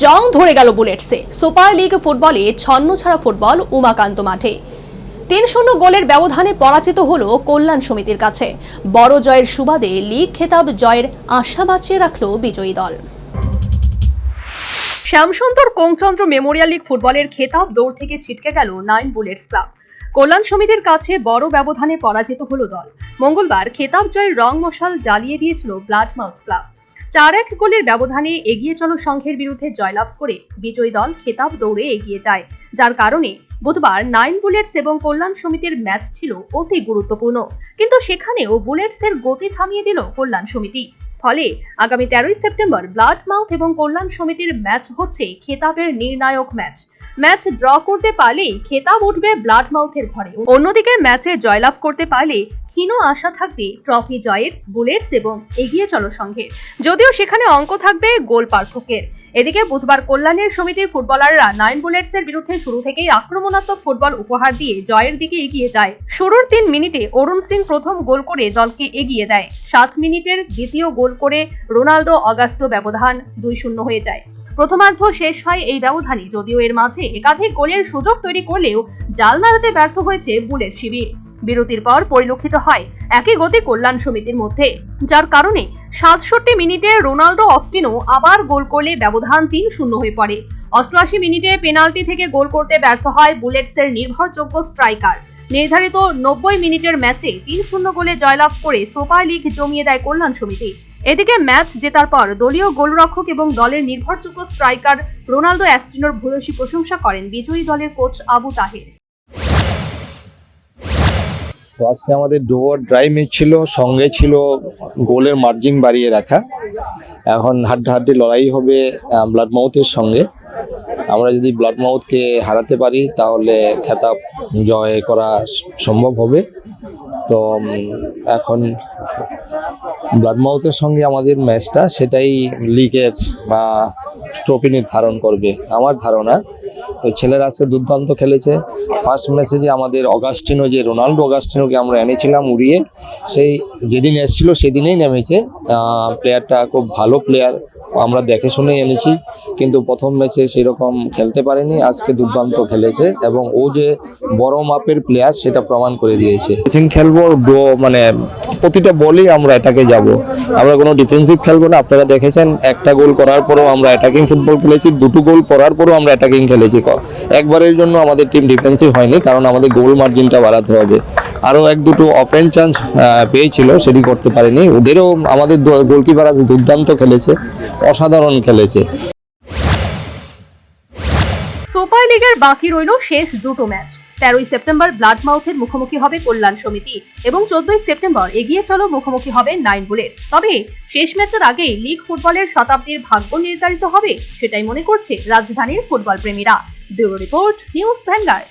জং ধরে গেল বুলেটসে। Super league ফুটবলে ছন্ন ছাড়া ফুটবল উমাকান্ত মাঠে। তিন শূন্য গোলের ব্যবধানে পরাজিত হল কল্যাণ সমিতির কাছে। বড় জয়ের সুবাদে লিগ খেতাব জয়ের আশা বাঁচিয়ে রাখল বিজয়ী দল। শ্যামসুন্দর কোংচন্দ্র মেমোরিয়াল লিগ ফুটবলের খেতাব দৌড় থেকে ছিটকে গেল নাইন বুলেটস ক্লাব। কল্যাণ সমিতির কাছে বড় ব্যবধানে পরাজিত হল দল। মঙ্গলবার খেতাব জয়ের রং মশাল জ্বালিয়ে দিয়েছিল ব্লাড মাউথ ক্লাব। চার এক গোলের ব্যবধানে এগিয়ে চলো সংঘের বিরুদ্ধে জয়লাভ করে বিজয়ী দল খেতাব দৌড়ে এগিয়ে যায়। যার কারণে বুধবার নাইন বুলেটস এবং কল্যাণ সমিতির ম্যাচ ছিল অতি গুরুত্বপূর্ণ। কিন্তু সেখানেও বুলেটসের গতি থামিয়ে দিল কল্যাণ সমিতি। ফলে আগামী তেরোই সেপ্টেম্বর ব্লাড মাউথ এবং কল্যাণ সমিতির ম্যাচ হচ্ছে খেতাবের নির্ণায়ক ম্যাচ। ম্যাচ ড্র করতে পারলেই খেতাব উঠবে ব্লাড মাউথের ঘরে। অন্যদিকে ম্যাচে জয়লাভ করতে পারলে ক্ষীণ আশা থাকবে ট্রফি জয়ের বুলেটস এবং এগিয়ে চলো সংঘের যদিও সেখানে অঙ্ক থাকবে গোল পার্থক্যের এদিকে বুধবার কল্যাণের সমিতির ফুটবলাররা নাইন বুলেটসের বিরুদ্ধে শুরু থেকেই আক্রমণাত্মক ফুটবল উপহার দিয়ে জয়ের দিকে এগিয়ে যায়। শুরুর তিন মিনিটে অরুণ সিং প্রথম গোল করে দলকে এগিয়ে দেয়। সাত মিনিটের দ্বিতীয় গোল করে রোনাল্ডো অগাস্টো ব্যবধান দুই শূন্য হয়ে যায়। প্রথমার্ধ শেষ হয় এই ব্যবধানে যদিও এর মাঝে একাধিক গোলের সুযোগ তৈরি করলেও জাল নাড়াতে ব্যর্থ হয়েছে বুলেট শিবির। বিরতির পর পরিলক্ষিত হয় একই গতি কল্যাণ সমিতির মধ্যে, যার কারণে সাতষট্টি মিনিটে রোনাল্ডো অস্টিনো আবার গোল করলে ব্যবধান তিন শূন্য হয়ে পড়ে। অষ্টআশি মিনিটে পেনাল্টি থেকে গোল করতে ব্যর্থ হয় বুলেটসের নির্ভরযোগ্য স্ট্রাইকার। নির্ধারিত নব্বই মিনিটের ম্যাচে তিন শূন্য গোলে জয়লাভ করে সুপার লিগ জমিয়ে দেয় কল্যাণ সমিতি। এদিকে ম্যাচ জেতার পর দলীয় গোলরক্ষক এবং দলের নির্ভরযোগ্য স্ট্রাইকার রোনাল্ডো অ্যাস্টিনোর ভূয়সী প্রশংসা করেন বিজয়ী দলের কোচ আবু তাহের। তো আজকে আমাদের ডোয়ার ড্রাই ম্যাচ ছিল, সঙ্গে ছিল গোলের মার্জিন বাড়িয়ে রাখা। এখন হাড্ডাহাড্ডি লড়াই হবে ব্লাড মাউথের সঙ্গে। আমরা যদি ব্লাড মাউথকে হারাতে পারি, তাহলে খেতাব জয় করা সম্ভব হবে। তো এখন ব্লাড মাউথের সঙ্গে আমাদের ম্যাচটা সেটাই লিগের বা ট্রফি নির্ধারণ করবে আমার ধারণা। তো ছেলেরা আজকে দুর্দান্ত খেলেছে। ফার্স্ট ম্যাচে যে আমাদের অগাস্টিনো যে রোনাল্ডো অগাস্টিনোকে আমরা এনেছিলাম উড়িয়ে, সেই যেদিন এসেছিল সেদিনেই নেমেছে। প্লেয়ারটা খুব ভালো প্লেয়ার আমরা দেখে শুনেই এনেছি, কিন্তু প্রথম ম্যাচে সেরকম খেলতে পারেনি, আজকে দুর্দান্ত খেলেছে এবং ও যে বড় মাপের প্লেয়ার সেটা প্রমাণ করে দিয়েছে। সিং খেলব মানে প্রতিটা বলেই আমরা এটাকে যাব। আমরা কোনো ডিফেন্সিভ খেলব না, আপনারা দেখেছেন, একটা গোল করার পরেও আমরা অ্যাটাকিং ফুটবল খেলেছি, দুটো গোল করার পরেও আমরা অ্যাটাকিং খেলেছি। একবারের জন্য আমাদের টিম ডিফেন্সিভ হয়নি, কারণ আমাদের গোল মার্জিনটা বাড়াতে হবে। আরও এক দুটো অফেন্স চান্স পেয়েছিল, সেটি করতে পারেনি। ওদেরও আমাদের গোলকিপার আজ দুর্দান্ত খেলেছে, অসাধারণ খেলেছে। সুপার লিগের বাকি রইল শেষ দুটো ম্যাচ তেরোই সেপ্টেম্বর ব্লাড মাউথের মুখোমুখি হবে কল্যাণ সমিতি এবং চোদ্দই সেপ্টেম্বর এগিয়ে চলো মুখোমুখি হবে নাইন বুলেটস তবে শেষ ম্যাচের আগেই লিগ ফুটবলের শতাব্দীর ভাগ্য নির্ধারিত হবে, সেটাই মনে করছে রাজধানীর football প্রেমীরা। Bureau report, news vanguard